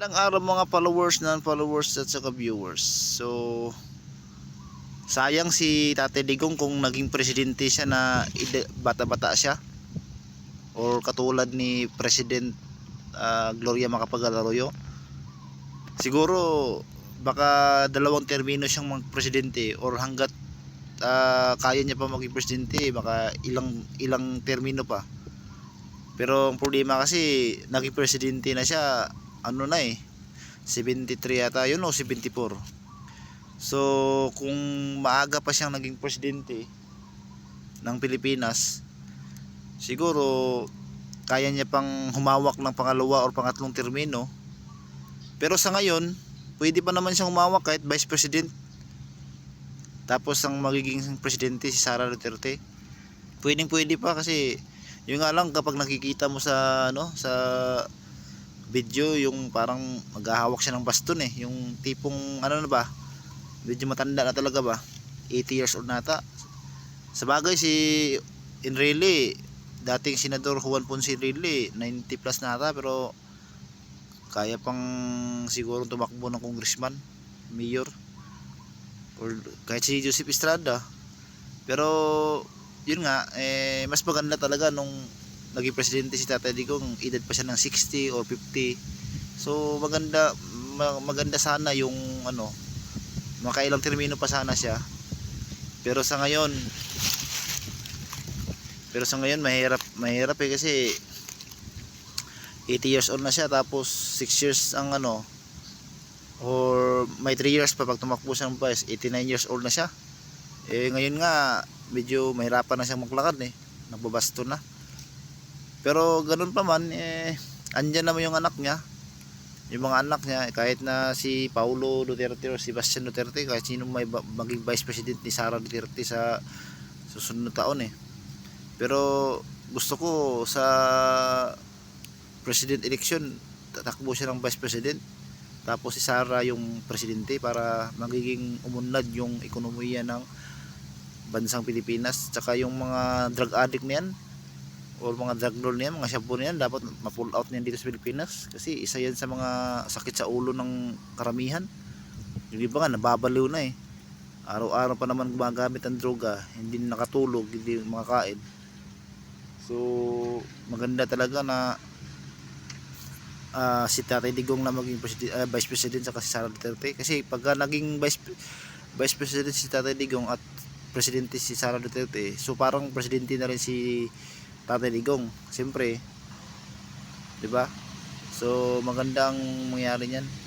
Ilang araw mga followers, non-followers at saka viewers. So, sayang si Tate Digong kung naging presidente siya na bata-bata siya. Or katulad ni President ah, Gloria Macapagal-Arroyo. Siguro, baka dalawang termino siyang magpresidente or hanggat ah, kaya niya pa maging presidente, baka ilang ilang termino pa. Pero ang problema kasi, naging presidente na siya, ano na eh, 73 yata yun o 74. So, kung maaga pa siyang naging presidente ng Pilipinas, siguro kaya niya pang humawak ng pangalawa o pangatlong termino. Pero sa ngayon, pwede pa naman siyang humawak kahit vice president. Tapos ang magiging presidente si Sara Duterte. Pwedeng pwede pa kasi yung nga lang kapag nakikita mo sa ano sa video yung parang maghahawak siya ng baston eh. Yung tipong ano na ba? Medyo matanda na talaga ba? 80 years old nata sa bagay si Enrile dating senador Juan Ponce Enrile 90 plus nata pero kaya pang siguro tumakbo ng congressman mayor or kahit si Joseph Estrada. Pero yun nga eh, mas maganda talaga nung naging presidente si Tatay Digong edad pa siya ng 60 or 50 so maganda ma- maganda sana yung ano makailang termino pa sana siya. Pero sa ngayon pero sa ngayon mahirap mahirap eh kasi 80 years old na siya tapos 6 years ang ano or may 3 years pa pag tumakbo siya ng vice 89 years old na siya. Eh ngayon nga medyo mahirapan na siyang maglakad eh. Nagbabasto na pero ganun pa man eh andyan naman yung anak niya. Yung mga anak niya eh, kahit na si Paulo Duterte o si Bastian Duterte kahit sino may maging vice president ni Sara Duterte sa susunod na taon eh. Pero gusto ko sa president election tatakbo siya ng vice president. Tapos si Sara yung presidente para magiging umunlad yung ekonomiya ng bansang Pilipinas. Tsaka yung mga drug addict na yan or mga drug lord na yan, mga shabu na yan dapat ma-pull out niyan dito sa Pilipinas. Kasi isa yan sa mga sakit sa ulo ng karamihan. Yung iba nga nababaliw na eh. Araw-araw pa naman gumagamit ng droga hindi nakatulog, hindi makakain. So maganda talaga na ah, si Tatay Digong na maging president, ah, vice president sa Sara Duterte. Kasi pagka naging vice vice president si Tatay Digong at presidente si Sara Duterte so parang presidente na rin si Tatay Digong siyempre. Di ba? So magandang mangyari niyan